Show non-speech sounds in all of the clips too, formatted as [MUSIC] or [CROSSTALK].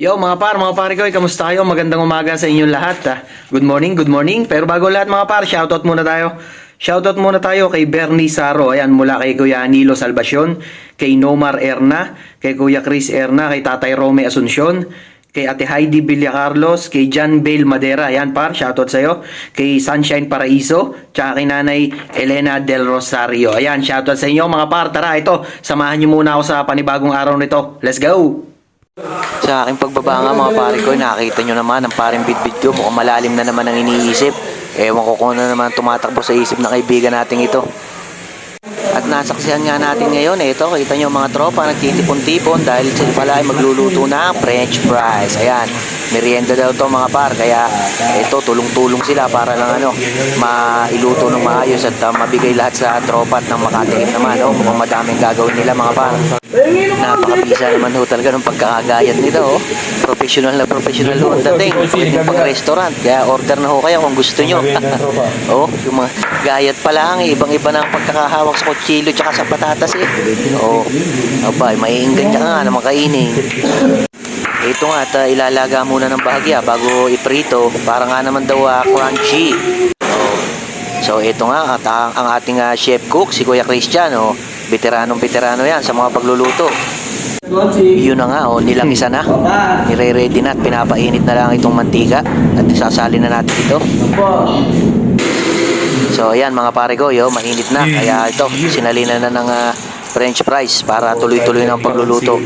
Yo mga par, mga pare ko, kamusta kayo? Magandang umaga sa inyong lahat. ah. Good morning, good morning. Pero bago lahat mga par, shoutout muna tayo. Shoutout muna tayo kay Bernie Saro, ayan, mula kay Kuya Anilo Salvacion, kay Nomar Erna, kay Kuya Chris Erna, kay Tatay Rome Asuncion, kay Ate Heidi Villacarlos, kay John Bale Madera, ayan par, shoutout sa'yo, kay Sunshine Paraiso, tsaka kay Nanay Elena Del Rosario. Ayan, shoutout sa inyo mga par. Tara, ito, samahan niyo muna ako sa panibagong araw nito. Let's go! Sa aking pagbaba nga mga pare ko, nakita nyo naman ang paring bitbit ko. Mukhang malalim na naman ang iniisip. Ewan ko kung ano naman tumatakbo sa isip ng kaibigan natin ito. At nasaksihan nga natin ngayon, ito, kita nyo mga tropa, nagtitipon-tipon dahil sila pala ay magluluto ng french fries. Ayan, merienda daw to mga par, kaya ito, tulong-tulong sila para lang ano, mailuto ng maayos at uh, mabigay lahat sa tropa at ng makatikim naman. Oh, mukhang madaming gagawin nila mga par. Napakabisa naman ho talaga ng pagkakagayat nito. Oh. Professional na professional ho ang dating. Pwedeng pang restaurant. Kaya order na ho kayo kung gusto nyo. [LAUGHS] oh, yung mga gayat pa lang. eh. Ibang-iba na ang pagkakahawak sa kutsilo tsaka sa patatas eh. Oh, abay, maiinggan niya nga na makainin. Ito nga at uh, ilalaga muna ng bahagya bago iprito para nga naman daw ah, crunchy. Oh. So ito nga at ang, ang ating ah, chef cook si Kuya Christian oh. Veteranong veterano yan sa mga pagluluto. Yun na nga oh, nilangisa na. Nire-ready na at pinapainit na lang itong mantika at isasali na natin ito. So ayan mga pare ko, yo, mainit na. Kaya ito, sinalina na ng ah, french fries para tuloy-tuloy ng pagluluto.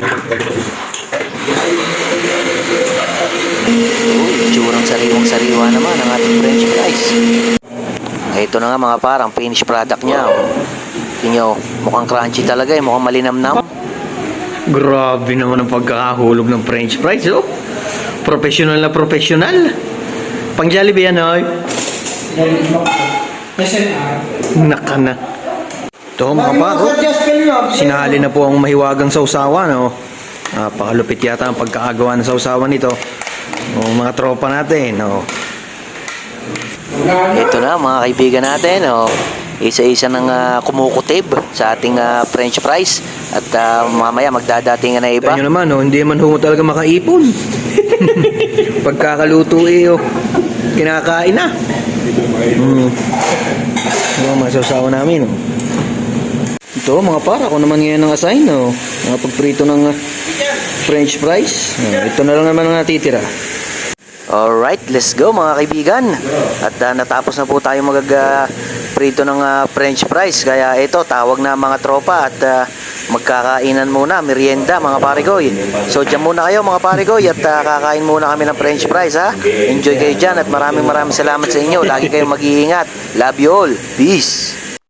Tsurang sariwang sariwa naman ang ating french fries. Ito na nga mga parang finished product niya. Oh. Tingnan mukhang crunchy talaga eh, mukhang malinamnam. Grabe naman ang pagkakahulog ng french fries, oh. Professional na professional. Pang Jollibee yan, oy. Naka na. Ito mga paro. Sinali na po ang mahiwagang sausawan, oh. Napakalupit yata ang pagkakagawa ng sausawan nito. Oh, mga tropa natin, oh. Ito na mga kaibigan natin, oh. Isa-isa ng uh, kumukutib sa ating ah, french fries at ah, mamaya magdadatingan na iba. Kanya naman, oh, hindi man ho talaga makaipon. [LAUGHS] Pagkakaluto eh, oh. Kinakain na. Mm. Mga sausawa namin, oh. Ito, mga para, ako naman ngayon ang assign, oh. Mga pagprito ng ah, french fries. Oh, ito na lang naman ang natitira. Alright, let's go mga kaibigan. At ah, natapos na po tayo magag ah, prito ng ah, french fries. Kaya ito, tawag na mga tropa at ah, magkakainan muna, merienda mga parigoy. So dyan muna kayo mga parigoy at ah, kakain muna kami ng french fries ha. Enjoy kayo dyan at maraming maraming salamat sa inyo. Lagi kayong mag-iingat. Love you all. Peace.